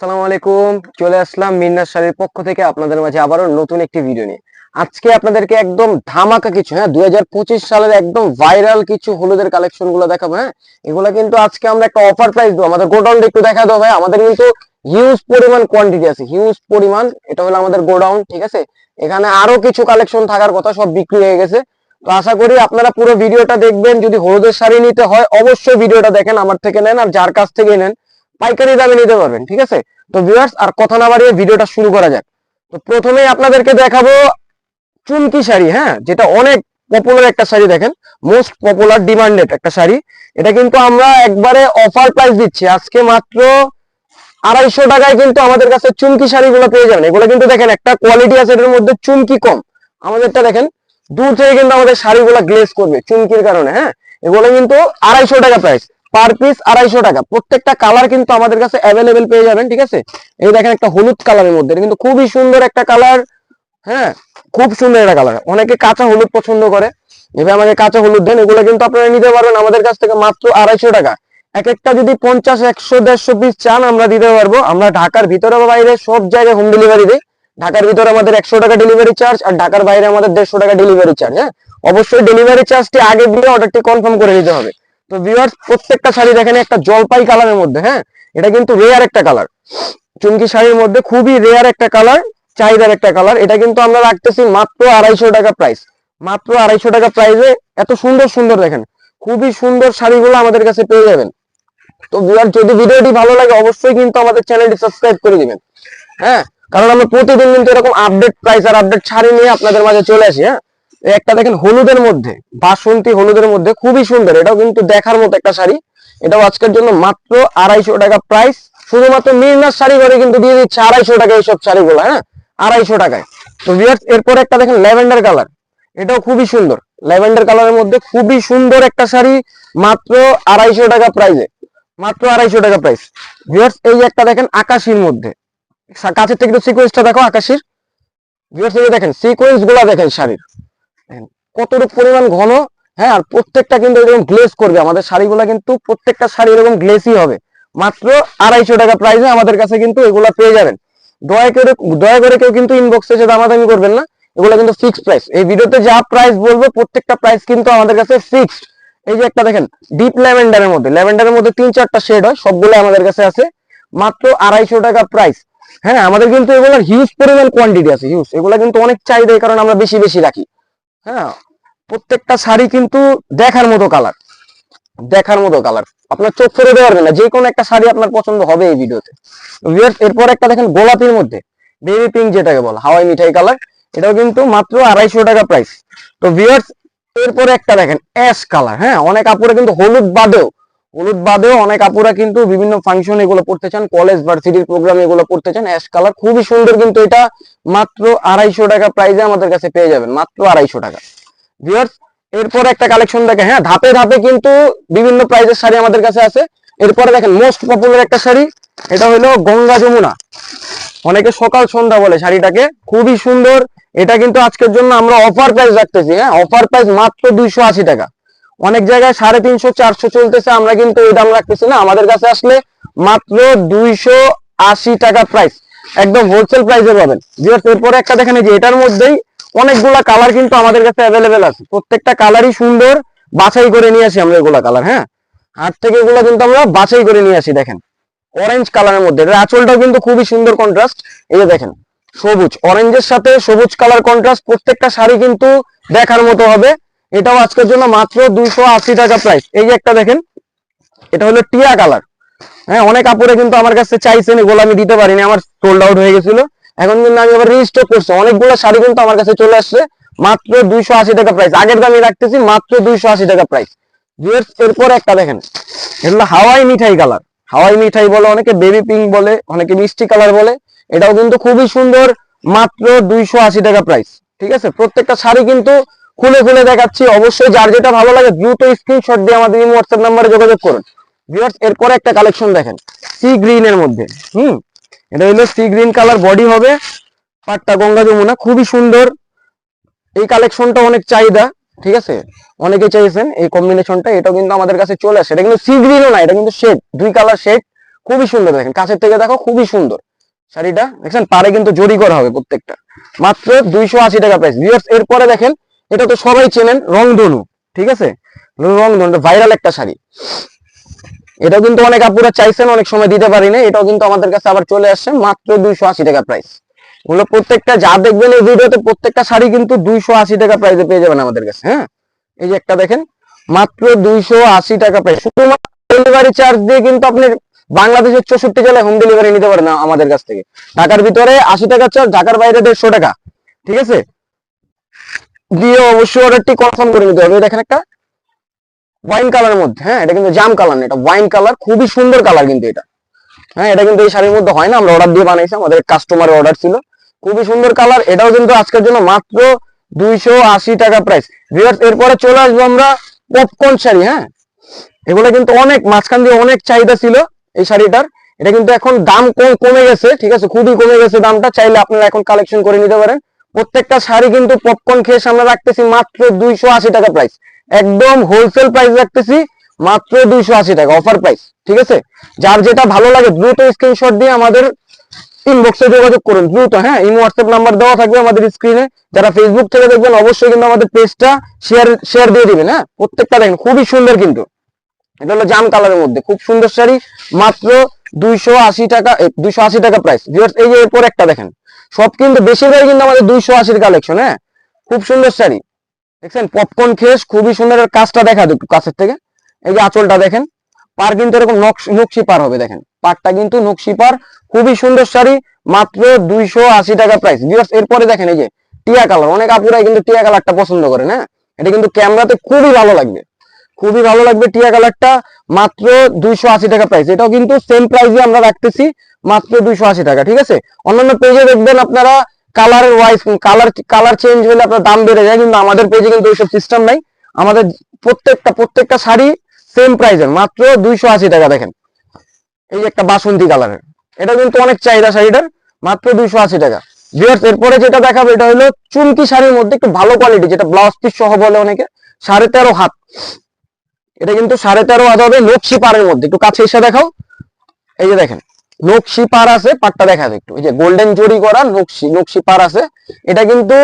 আসসালামু আলাইকুম। চলে আসলাম মিন্নার শাড়ির পক্ষ থেকে আপনাদের মাঝে আবারও নতুন একটি ভিডিও নিয়ে। আজকে আপনাদেরকে একদম ধামাকা কিছু হ্যাঁ দুই সালের একদম ভাইরাল কিছু হলুদের কালেকশনগুলো দেখাবো হ্যাঁ। এগুলো কিন্তু আজকে আমরা একটা অফার প্রাইস দেবো। আমাদের গোডাউন একটু দেখা দেবো ভাই। আমাদের কিন্তু হিউজ পরিমাণ কোয়ান্টিটি আছে হিউজ পরিমাণ। এটা হলো আমাদের গোডাউন, ঠিক আছে? এখানে আরও কিছু কালেকশন থাকার কথা, সব বিক্রি হয়ে গেছে। তো আশা করি আপনারা পুরো ভিডিওটা দেখবেন। যদি হলুদের শাড়ি নিতে হয়, অবশ্যই ভিডিওটা দেখেন, আমার থেকে নেন আর যার কাছ থেকে নেন। পাইকারি দামে নিতে পারবেন, ঠিক আছে? তো ভিউয়ার্স আর কথা না বাড়িয়ে ভিডিওটা শুরু করা যাক। তো প্রথমে আপনাদেরকে দেখাবো চুমকি শাড়ি হ্যাঁ? যেটা অনেক পপুলার একটা শাড়ি দেখেন মোস্ট পপুলার ডিমান্ডেড একটা শাড়ি। এটা কিন্তু আমরা একবারে অফার প্রাইস দিচ্ছি। আজকে মাত্র আড়াইশো টাকায় কিন্তু আমাদের কাছে চুমকি শাড়িগুলো পেয়ে যাবেন। এগুলো কিন্তু দেখেন, একটা কোয়ালিটি আছে, এটার মধ্যে চুমকি কম। আমাদেরটা দেখেন, দূর থেকে কিন্তু আমাদের শাড়িগুলো গ্লেজ করবে চুমকির কারণে হ্যাঁ? এগুলো কিন্তু আড়াইশো টাকা প্রাইস পার পিস আড়াইশো টাকা। প্রত্যেকটা কালার কিন্তু আমাদের কাছে অ্যাভেলেবেল পেয়ে যাবেন, ঠিক আছে? এই দেখেন একটা হলুদ কালারের মধ্যে। কিন্তু খুবই সুন্দর একটা কালার হ্যাঁ? খুব সুন্দর একটা কালার অনেকে কাঁচা হলুদ পছন্দ করে। এবার আমাকে কাঁচা হলুদ দেন, এগুলো কিন্তু আপনারা নিতে পারবেন আমাদের কাছ থেকে মাত্র আড়াইশো টাকা। এক একটা যদি পঞ্চাশ, একশো, দেড়শো পিস চান, আমরা দিতে পারব। আমরা ঢাকার ভিতরে বা বাইরে সব জায়গায় হোম ডেলিভারি দিই। ঢাকার ভিতরে আমাদের একশো টাকা ডেলিভারি চার্জ আর ঢাকার বাইরে আমাদের দেড়শো টাকা ডেলিভারি চার্জ হ্যাঁ? অবশ্যই ডেলিভারি চার্জটি আগে দিয়ে অর্ডারটি কনফার্ম করে দিতে হবে। তো ভিউয়ার্স প্রত্যেকটা শাড়ি দেখেন, একটা জলপাই কালারের মধ্যে হ্যাঁ? এটা কিন্তু রেয়ার একটা কালার চুমকি শাড়ির মধ্যে খুবই রেয়ার একটা কালার চাহিদার একটা কালার এটা কিন্তু আমরা রাখতেছি মাত্র আড়াইশো টাকা প্রাইস মাত্র আড়াইশো টাকা প্রাইসে এত সুন্দর সুন্দর দেখেন। খুবই সুন্দর শাড়িগুলো আমাদের কাছে পেয়ে যাবেন। তো ভিউয়ার যদি ভিডিওটি ভালো লাগে, অবশ্যই কিন্তু আমাদের চ্যানেলটি সাবস্ক্রাইব করে দিবেন। হ্যাঁ? কারণ আমরা প্রতিদিন কিন্তু এরকম আপডেট প্রাইস আর আপডেট শাড়ি নিয়ে আপনাদের মাঝে চলে আসি হ্যাঁ? একটা দেখেন হলুদের মধ্যে, বাসন্তী হলুদের মধ্যে খুবই সুন্দর। এটাও কিন্তু দেখার মতো একটা শাড়ি। এটাও আজকের জন্য মাত্র আড়াইশো টাকা প্রাইস শুধুমাত্র মির্নার শাড়ি করে কিন্তু দিয়ে দিচ্ছে আড়াইশো টাকা এইসব শাড়িগুলো হ্যাঁ? আড়াইশো টাকায়। তো ভিউয়ার্স এরপর একটা দেখেন ল্যাভেন্ডার কালার। এটাও খুবই সুন্দর। ল্যাভেন্ডার কালারের মধ্যে খুবই সুন্দর একটা শাড়ি, মাত্র আড়াইশো টাকা প্রাইসে মাত্র আড়াইশো টাকা প্রাইস ভিউয়ার্স এই একটা দেখেন আকাশির মধ্যে। কাছের থেকে সিকোয়েন্সটা দেখো আকাশির। ভিউয়ার্স এই দেখেন সিকোয়েন্সগুলা দেখেন শাড়ির। কতটুকু পরিমাণ ঘন হ্যাঁ আর প্রত্যেকটা কিন্তু এরকম গ্লেজ করবে। আমাদের শাড়িগুলো কিন্তু প্রত্যেকটা শাড়ি এরকম গ্লেসই হবে। মাত্র আড়াইশো টাকা প্রাইসে আমাদের কাছে কিন্তু এগুলা পেয়ে যাবেন। দয়া করে দয়া করে কেউ কিন্তু ইনবক্সে এসে দামাদামি করবেন না। এগুলো কিন্তু ফিক্সড প্রাইস এই ভিডিওতে যা প্রাইস বলব, প্রত্যেকটা প্রাইস কিন্তু আমাদের কাছে ফিক্সড এই যে একটা দেখেন ডিপ ল্যাভেন্ডারের মধ্যে। ল্যাভেন্ডারের মধ্যে তিন চারটা শেড হয়, সবগুলো আমাদের কাছে আছে। মাত্র আড়াইশো টাকা প্রাইস হ্যাঁ আমাদের কিন্তু এগুলোর হিউজ পরিমাণ কোয়ান্টিটি আছে হিউজ এগুলো কিন্তু অনেক চাহিদা কারণে আমরা বেশি বেশি রাখি। হ্যাঁ প্রত্যেকটা শাড়ি কিন্তু দেখার মতো কালার দেখার মতো কালার আপনার চোখ ফেরে দেওয়ার না, যে কোনো একটা শাড়ি আপনার পছন্দ হবে এই ভিডিওতে। এরপর একটা দেখেন গোলাপির মধ্যে বেবি পিঙ্ক যেটাকে বল, হাওয়াই মিঠাই কালার এটাও কিন্তু মাত্র আড়াইশো টাকা প্রাইস তো ভিউয়ার্স এরপরে একটা দেখেন অ্যাশ কালার হ্যাঁ অনেক আপুরা কিন্তু হলুদ বাদেও হলুদ বাদেও অনেক আপুরা কিন্তু বিভিন্ন ফাংশন এগুলো পড়তে চান কলেজ ভার্সিটির প্রোগ্রাম এগুলো পড়তে চান অ্যাশ কালার খুবই সুন্দর কিন্তু এটা মাত্র আড়াইশো টাকা প্রাইসে আমাদের কাছে পেয়ে যাবেন, মাত্র আড়াইশো টাকা। ভিউয়ার্স এরপর একটা কালেকশন দেখে হ্যাঁ ধাপে ধাপে কিন্তু বিভিন্ন প্রাইজের শাড়ি আমাদের কাছে আছে। এরপরে দেখেন মোস্ট পপুলার একটা শাড়ি, এটা হলো গঙ্গা যমুনা। অনেকে সকাল সন্ধ্যা বলে শাড়িটাকে, খুবই সুন্দর। এটা কিন্তু আজকের জন্য আমরা অফার প্রাইস রাখতেছি হ্যাঁ অফার প্রাইস মাত্র দুইশো আশি টাকা। অনেক জায়গায় সাড়ে তিনশো, চারশো চলতেছে, আমরা কিন্তু এই দাম রাখতেছি না। আমাদের কাছে আসলে মাত্র দুইশো আশি টাকা প্রাইস একদম হোলসেল প্রাইসে পাবেন। Viewers, এরপরে একটা দেখেন যে এটার মধ্যেই অনেকগুলা কালার কিন্তু আমাদের কাছে অ্যাভেলেবেল আছে। প্রত্যেকটা কালারই সুন্দর বাছাই করে নিয়ে আসি আমরা এগুলা কালার হ্যাঁ? হাট থেকে এগুলো কিন্তু আমরা বাছাই করে নিয়ে আসি দেখেন। অরেঞ্জ কালারের মধ্যে। এটার আঁচলটাও কিন্তু খুবই সুন্দর কন্ট্রাস্ট এই যে দেখেন সবুজ। অরেঞ্জের সাথে সবুজ কালার কন্ট্রাস্ট প্রত্যেকটা শাড়ি কিন্তু দেখার মতো হবে। এটাও আজকের জন্য মাত্র দুইশো আশি টাকা প্রাইস এই যে একটা দেখেন এটা হলো টিয়া কালার হ্যাঁ অনেক কাপড়ে কিন্তু আমার কাছে চাইছেন এগুলো আমি দিতে পারিনি, আমার সোল্ড আউট হয়ে গেছিল। এখন কিন্তু আমি আবার রিস্টক করছি। অনেকগুলো শাড়ি কিন্তু আমার কাছে চলে আসছে, মাত্র দুইশো আশি টাকা প্রাইস আগের দামই রাখতেছি, মাত্র দুইশো আশি টাকা প্রাইস এরপর একটা দেখেন, এগুলো হাওয়াই মিঠাই কালার হাওয়াই মিঠাই বলে অনেকে বেবি পিঙ্ক বলে, অনেকে মিষ্টি কালার বলে। এটাও কিন্তু খুবই সুন্দর, মাত্র দুইশো আশি টাকা প্রাইস ঠিক আছে? প্রত্যেকটা শাড়ি কিন্তু খুলে খুলে দেখাচ্ছি। অবশ্যই যার যেটা ভালো লাগে, দ্রুত স্ক্রিনশট দিয়ে আমাদের হোয়াটসঅ্যাপ নাম্বারে যোগাযোগ করুন। ভিউয়ার্স এরপরে একটা কালেকশন দেখেন। সি গ্রিন এর মধ্যে, হুম? এটা হলো সি গ্রিন কালার বডি হবে। পাটটা, গঙ্গা যমুনা, খুবই সুন্দর। এই কালেকশনটা অনেক চাহিদা, ঠিক আছে? অনেকে চাইছেন এই কম্বিনেশনটা এটাও কিন্তু আমাদের কাছে চলে আসে। এটা কিন্তু সি গ্রিনও না, এটা কিন্তু শেড দুই কালার শেড খুবই সুন্দর দেখেন। কাছের থেকে দেখো, খুবই সুন্দর। শাড়িটা, দেখছেন? পারে কিন্তু জরি করা হবে প্রত্যেকটা। মাত্র দুইশো আশি টাকা প্রাইস ভিউয়ার্স এরপরে দেখেন, এটা তো সবাই চেনেন, রংধনু, ঠিক আছে? রংধনু ভাইরাল একটা শাড়ি। এটাও কিন্তু অনেক আপুরা চাইছেন, অনেক সময় দিতে পারি না এটাও কিন্তু আমাদের কাছে আবার চলে আসছে, মাত্র দুইশো আশি টাকা প্রাইস ওগুলো প্রত্যেকটা, যা দেখবেন এই ভিডিওতে প্রত্যেকটা শাড়ি কিন্তু দুইশো আশি টাকা প্রাইসে পেয়ে যাবেন আমাদের কাছে হ্যাঁ? এই যে একটা দেখেন, মাত্র দুইশো আশি টাকা প্রাইস শুধুমাত্র ডেলিভারি চার্জ দিয়ে কিন্তু আপনি বাংলাদেশের চৌষট্টি জেলায় হোম ডেলিভারি নিতে পারেন আমাদের কাছ থেকে। ঢাকার ভিতরে আশি টাকা চার্জ ঢাকার বাইরে দেড়শো টাকা, ঠিক আছে? দিয়ে অবশ্যই অর্ডারটি কনফার্ম করে নিতে হবে। দেখেন একটা ওয়াইন কালারের মধ্যে হ্যাঁ এটা কিন্তু জাম কালার না, এটা ওয়াইন কালার খুবই সুন্দর কালার কিন্তু এটা। হ্যাঁ এটা কিন্তু এই শাড়ির মধ্যে হয় না, আমরা অর্ডার দিয়ে বানাইছি আমাদের কাস্টমারের অর্ডার ছিল। খুবই সুন্দর কালার এটাও কিন্তু আজকের জন্য মাত্র দুইশো আশি টাকা প্রাইস এরপরে চলে আসব আমরা পপকর্ন শাড়ি হ্যাঁ। এগুলো কিন্তু অনেক, মাঝখান দিয়ে অনেক চাহিদা ছিল এই শাড়িটার। এটা কিন্তু এখন দাম কম, কমে গেছে, ঠিক আছে, খুবই কমে গেছে দামটা, চাইলে আপনারা এখন কালেকশন করে নিতে পারেন। প্রত্যেকটা শাড়ি কিন্তু পপকর্ন খেয়ে আমরা রাখতেছি মাত্র দুইশো আশি টাকা প্রাইস একদম হোলসেল প্রাইস রাখতেছি মাত্র দুইশো আশি টাকা অফার প্রাইস ঠিক আছে? যার যেটা ভালো লাগে দ্রুত স্ক্রিনশট দিয়ে আমাদের ইনবক্সে যোগাযোগ করুন, দ্রুত হ্যাঁ? ইমো হোয়াটসঅ্যাপ নাম্বার দেওয়া থাকবে আমাদের স্ক্রিনে যারা ফেসবুক থেকে দেখবেন, অবশ্যই কিন্তু আমাদের পেজটা শেয়ার শেয়ার দিয়ে দিবেন হ্যাঁ? প্রত্যেকটা দেখেন, খুবই সুন্দর কিন্তু। এটা হলো জাম কালারের মধ্যে, খুব সুন্দর শাড়ি, মাত্র দুইশো আশি টাকা দুইশো আশি টাকা প্রাইস এই যে এরপর একটা দেখেন, সব কিন্তু বেশিরভাগ কিন্তু আমাদের দুইশো আশির কালেকশন হ্যাঁ? খুব সুন্দর শাড়ি। দেখছেন? পপকর্ন খেস খুবই সুন্দর কাজটা দেখা একটু কাছের থেকে। এই যে আঁচলটা দেখেন, পার কিন্তু এরকম নকশ- পার হবে, দেখেন। পারটা কিন্তু নকশি পার, খুবই সুন্দর শাড়ি, মাত্র দুইশো আশি টাকা প্রাইস ভিউয়ার্স এরপরে দেখেন এই যে টিয়া কালার অনেক আপুরাই কিন্তু টিয়া কালারটা পছন্দ করেন হ্যাঁ? এটা কিন্তু ক্যামেরাতে খুবই ভালো লাগবে। খুবই ভালো লাগবে টিয়া কালারটা মাত্র দুইশো আশি টাকা প্রাইস এটাও কিন্তু সেম প্রাইসে আমরা রাখতেছি, মাত্র দুইশো আশি টাকা, ঠিক আছে? অন্যান্য পেজে দেখবেন আপনারা কালারের ওয়াইজ কালার কালার চেঞ্জ হলে আপনার দাম বেড়ে যায়, কিন্তু আমাদের পেজে কিন্তু ওইসব সিস্টেম নাই। আমাদের প্রত্যেকটা প্রত্যেকটা শাড়ি সেম প্রাইসের মাত্র দুইশো আশি টাকা, দেখেন। এই একটা বাসন্তী কালারের এটা কিন্তু অনেক চাহিদা শাড়িটার, মাত্র দুইশো আশি টাকা। ভিউয়ার্স এরপরে যেটা দেখাবো, এটা হলো চুমকি শাড়ির মধ্যে একটু ভালো কোয়ালিটি যেটা ব্লাউজ পিস সহ বলে অনেকে, সাড়ে তেরো হাত। এটা কিন্তু সাড়ে তেরো হাত হবে নকশি পাড়ের মধ্যে। একটু কাছে এসে দেখাও। এই যে দেখেন নকশি পার আছে পাটটা দেখা একটু। এই যে গোল্ডেন জরি করা নকশি নকশি পার আছে। এটা কিন্তু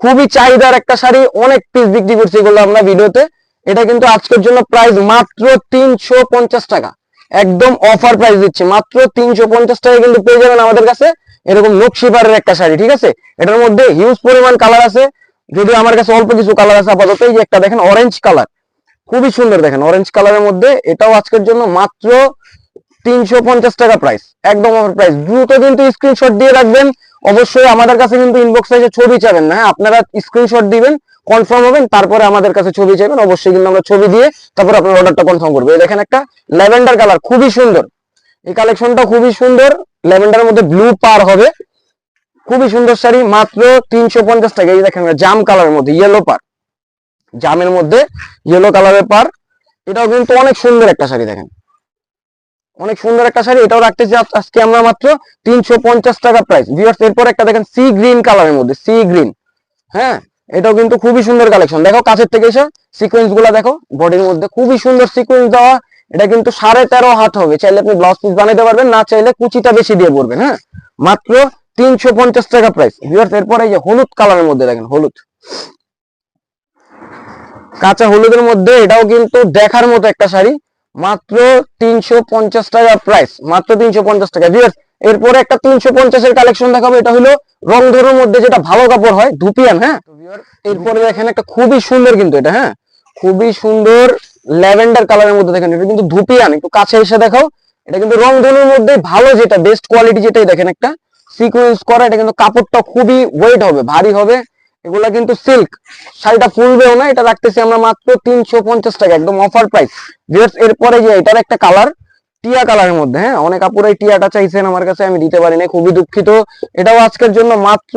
খুবই চাহিদার একটা শাড়ি, অনেক পিস বিক্রি করছি এগুলো আমরা ভিডিওতে। এটা কিন্তু আজকের জন্য প্রাইস মাত্র তিনশো পঞ্চাশ টাকা। একদম অফার প্রাইস দিচ্ছি। মাত্র তিনশো পঞ্চাশ টাকা কিন্তু পেয়ে যাবেন আমাদের কাছে এরকম নকশি পাড়ের একটা শাড়ি, ঠিক আছে? এটার মধ্যে হিউজ পরিমাণ কালার আছে। যদিও আমার কাছে অল্প কিছু কালার আছে আপাতত। এই যে একটা দেখেন অরেঞ্জ কালার খুবই সুন্দর দেখেন অরেঞ্জ কালারের মধ্যে। এটাও আজকের জন্য মাত্র তিনশো পঞ্চাশ টাকা প্রাইস একদম অফার প্রাইস দ্রুত কিন্তু স্ক্রিনশট দিয়ে রাখবেন। অবশ্যই আমাদের কাছে কিন্তু ইনবক্সে এসে ছবি চাবেন না হ্যাঁ আপনারা স্ক্রিনশট দিবেন কনফার্ম হবেন, তারপরে আমাদের কাছে ছবি চাইবেন, অবশ্যই কিন্তু আমরা ছবি দিয়ে তারপর আপনার অর্ডারটা কনফার্ম করব। দেখেন একটা ল্যাভেন্ডার কালার, খুবই সুন্দর। এই কালেকশনটা খুবই সুন্দর, ল্যাভেন্ডারের মধ্যে ব্লু পার হবে। খুবই সুন্দর শাড়ি, মাত্র তিনশো পঞ্চাশ টাকা। এই দেখেন জাম কালারের মধ্যে ইয়েলো পার। জামের মধ্যে ইয়েলো কালারের পার। এটাও কিন্তু অনেক সুন্দর একটা শাড়ি, দেখেন। অনেক সুন্দর একটা শাড়ি, এটাও রাখতেছি আজ- আজকে আমরা মাত্র তিনশো পঞ্চাশ টাকা প্রাইস ভিউয়ার্স এরপর একটা দেখেন সি গ্রিন কালারের মধ্যে সি গ্রিন হ্যাঁ এটাও কিন্তু খুবই সুন্দর কালেকশন দেখো, কাছের থেকে এসে সিকোয়েন্সগুলা দেখো বডির মধ্যে খুবই সুন্দর সিকোয়েন্স দেওয়া। এটা কিন্তু সাড়ে তেরো হাত হবে। চাইলে আপনি ব্লাউজ পিস বানাইতে পারবেন, না চাইলে কুচিটা বেশি দিয়ে পড়বেন হ্যাঁ। মাত্র তিনশো পঞ্চাশ টাকা প্রাইস ভিউয়ার্স এরপর এই যে হলুদ কালারের মধ্যে দেখেন, হলুদ। কাঁচা হলুদের মধ্যে এটাও কিন্তু দেখার মতো একটা শাড়ি। মাত্র তিনশো পঞ্চাশ টাকা প্রাইস মাত্র তিনশো পঞ্চাশ টাকা। ভিউয়ার্স এরপরে একটা তিনশো পঞ্চাশের কালেকশন দেখাবো এটা হলো রংধনুর মধ্যে যেটা ভালো কাপড় হয় ধুপিয়ান হ্যাঁ? এরপরে দেখেন একটা খুবই সুন্দর কিন্তু এটা হ্যাঁ? খুবই সুন্দর ল্যাভেন্ডার কালারের মধ্যে দেখেন এটা কিন্তু ধুপিয়ান একটু কাছে এসে দেখাও। এটা কিন্তু রং রংধনুর মধ্যে ভালো যেটা বেস্ট কোয়ালিটি যেটাই দেখেন একটা। সিকোয়েন্স করা এটা কিন্তু কাপড়টা খুবই ওয়েট হবে ভারী হবে। এগুলা কিন্তু সিল্ক শাড়িটা ফুলবেও না, এটা রাখতেছি আমরা মাত্র তিনশো পঞ্চাশ টাকা, একদম অফার প্রাইস ভিউয়ার্স এরপরে যে এটার একটা কালার টিয়া কালারের মধ্যে হ্যাঁ? অনেক আপুরা এই টিয়াটা চাইছেন আমার কাছে, আমি দিতে পারি না খুবই দুঃখিত। এটাও আজকের জন্য মাত্র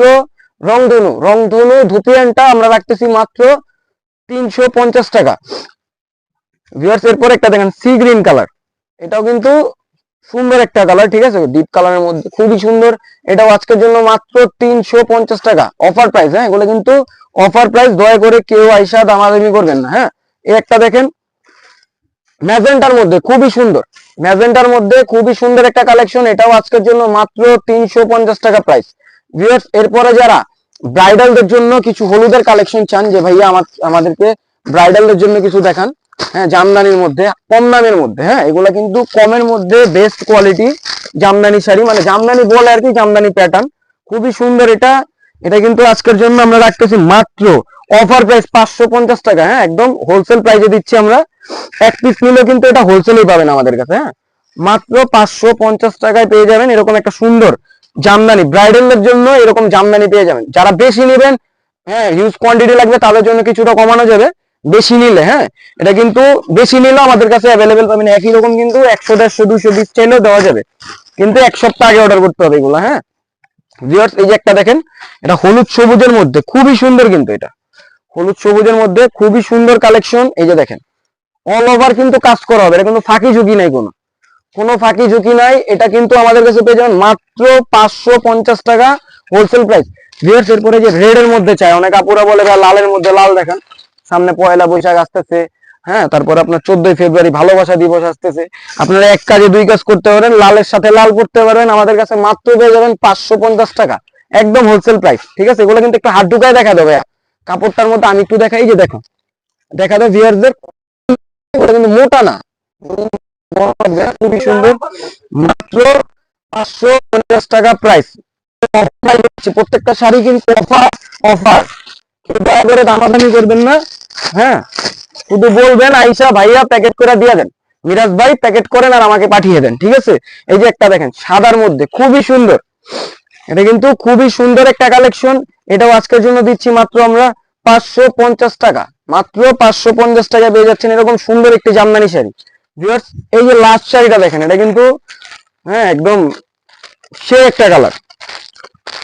রংধনু রংধনু ধুপিয়ানটা আমরা রাখতেছি মাত্র তিনশো পঞ্চাশ টাকা। ভিউয়ার্স এরপর একটা দেখেন সি গ্রিন কালার এটাও কিন্তু সুন্দর একটা কালার ঠিক আছে? ডিপ কালারের মধ্যে খুবই সুন্দর। এটাও আজকের জন্য মাত্র তিনশো পঞ্চাশ টাকা। অফার প্রাইস হ্যাঁ? এগুলো কিন্তু অফার প্রাইস দয়া করে কেউ আইসা দামাদামি করবেন না হ্যাঁ? একটা দেখেন, ম্যাজেন্টার মধ্যে খুবই সুন্দর। ম্যাজেন্টার মধ্যে খুবই সুন্দর একটা কালেকশন এটাও আজকের জন্য মাত্র তিনশো পঞ্চাশ টাকা প্রাইস ভিউয়ার্স এরপরে যারা ব্রাইডালদের জন্য কিছু হলুদের কালেকশন চান, যে ভাইয়া আমার, আমাদেরকে ব্রাইডালদের জন্য কিছু দেখান। হ্যাঁ জামদানির মধ্যে, কম দামের মধ্যে হ্যাঁ এগুলা কিন্তু কমের মধ্যে বেস্ট কোয়ালিটি জামদানি শাড়ি মানে জামদানি বলে আর কি, জামদানি প্যাটার্ন খুবই সুন্দর এটা। এটা কিন্তু আজকের জন্য আমরা রাখতেছি মাত্র অফার প্রাইস পাঁচশো পঞ্চাশ টাকা হ্যাঁ একদম হোলসেল প্রাইসে দিচ্ছি আমরা। এক পিস নিলেও কিন্তু এটা হোলসেলেই পাবেন আমাদের কাছে হ্যাঁ। মাত্র পাঁচশো পঞ্চাশ টাকায় পেয়ে যাবেন এরকম একটা সুন্দর জামদানি। ব্রাইডালের জন্য এরকম জামদানি পেয়ে যাবেন। যারা বেশি নেবেন হ্যাঁ হিউজ কোয়ান্টিটি লাগবে, তাদের জন্য কিছুটা কমানো যাবে। বেশি নিলে হ্যাঁ? এটা কিন্তু বেশি নিলে আমাদের কাছে অ্যাভেলেবেল পাবেন একই রকম কিন্তু একশো, দেড়শো দুশো বিশ চাইলেও দেওয়া যাবে। কিন্তু এক সপ্তাহ আগে অর্ডার করতে হবে এগুলো হ্যাঁ? ভিউয়ার্স এই যে একটা দেখেন, এটা হলুদ সবুজের মধ্যে, খুবই সুন্দর কিন্তু এটা। হলুদ সবুজের মধ্যে খুবই সুন্দর কালেকশন এই যে দেখেন। অল ওভার কিন্তু কাজ করা হবে, এটা কিন্তু ফাঁকি ঝুঁকি নাই কোনো। কোনো ফাঁকি ঝুঁকি নাই, এটা কিন্তু আমাদের কাছে পেয়ে যাবেন মাত্র পাঁচশো পঞ্চাশ টাকা হোলসেল প্রাইস ভিউয়ার্স এরপরে যে রেড এর মধ্যে চাই, অনেক আপুরা বলে বা লালের মধ্যে লাল দেখেন। সামনে পয়লা বৈশাখ আসতেছে হ্যাঁ তারপর আপনার চোদ্দই ফেব্রুয়ারি ভালোবাসা দিবস আসতেছে। আপনারা এক কাজে দুই কাজ করতে পারেন, লালের সাথে লাল করতে পারবেন আমাদের কাছে মাত্র পেয়ে যাবেন পাঁচশো পঞ্চাশ টাকা, একদম হোলসেল প্রাইস ঠিক আছে? এগুলো কিন্তু একটু হাত ঢুকায় দেখা দেবে। কাপড়টার মধ্যে আমি একটু দেখাই যে দেখো, দেখা দেয় ভিউয়ারদের ওটা কিন্তু মোটা না, খুবই সুন্দর, মাত্র পাঁচশো পঞ্চাশ টাকা প্রাইস প্রত্যেকটা শাড়ি কিন্তু অফার অফার দয়া করে দামাদামি করবেন না হ্যাঁ? শুধু বলবেন, আইসা ভাইয়া প্যাকেট করে দিয়ে দেন। মিরাজ ভাই প্যাকেট করেন আর আমাকে পাঠিয়ে দেন, ঠিক আছে? এই যে একটা দেখেন, সাদার মধ্যে, খুবই সুন্দর। এটা কিন্তু খুবই সুন্দর একটা কালেকশন এটাও আজকের জন্য দিচ্ছি মাত্র আমরা পাঁচশো পঞ্চাশ টাকা। মাত্র পাঁচশো পঞ্চাশ টাকা পেয়ে যাচ্ছেন এরকম সুন্দর একটি জামদানি শাড়ি। এই যে লাস্ট শাড়িটা দেখেন, এটা কিন্তু হ্যাঁ একদম সে একটা কালার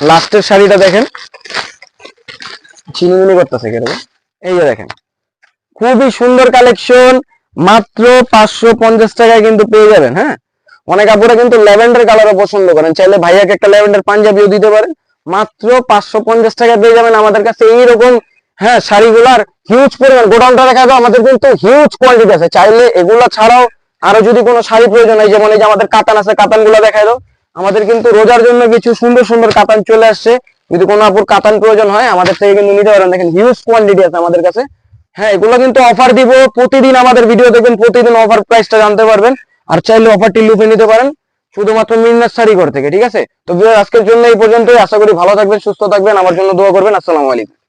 লাস্টের শাড়িটা দেখেন। চিনিমিনি করতেছে কীরকম? এই যে দেখেন, খুবই সুন্দর কালেকশন মাত্র পাঁচশো পঞ্চাশ টাকায় কিন্তু পেয়ে যাবেন হ্যাঁ? অনেক আপুরা কিন্তু ল্যাভেন্ডার কালারও পছন্দ করেন। চাইলে ভাইয়াকে একটা ল্যাভেন্ডার পাঞ্জাবিও দিতে পারেন মাত্র পাঁচশো পঞ্চাশ টাকায় পেয়ে যাবেন আমাদের কাছে এইরকম হ্যাঁ শাড়িগুলার হিউজ পরিমাণ, গোডাউনটা দেখা যাবে আমাদের কিন্তু হিউজ কোয়ান্টিটি আছে। চাইলে এগুলো ছাড়াও আরও যদি কোনো শাড়ি প্রয়োজন হয়, যেমন এই যে আমাদের কাতান আছে কাতানগুলো দেখাই দাও। আমাদের কিন্তু রোজার জন্য কিছু সুন্দর সুন্দর কাতান চলে আসছে। যদি কোনো আপুর কাতান প্রয়োজন হয়, আমাদের থেকে কিন্তু নিতে পারেন। দেখেন হিউজ কোয়ান্টিটি আছে আমাদের কাছে। হ্যাঁ এগুলো কিন্তু অফার দিব, প্রতিদিন আমাদের ভিডিও দেখবেন, প্রতিদিন অফার প্রাইসটা জানতে পারবেন। আর চাইলে অফারটি লুপে নিতে পারেন, শুধুমাত্র মিন্নার শাড়ি ঘর থেকে, ঠিক আছে? তো আজকের জন্য এই পর্যন্তই। আশা করি ভালো থাকবেন, সুস্থ থাকবেন, আমার জন্য দোয়া করবেন। আসসালামু আলাইকুম।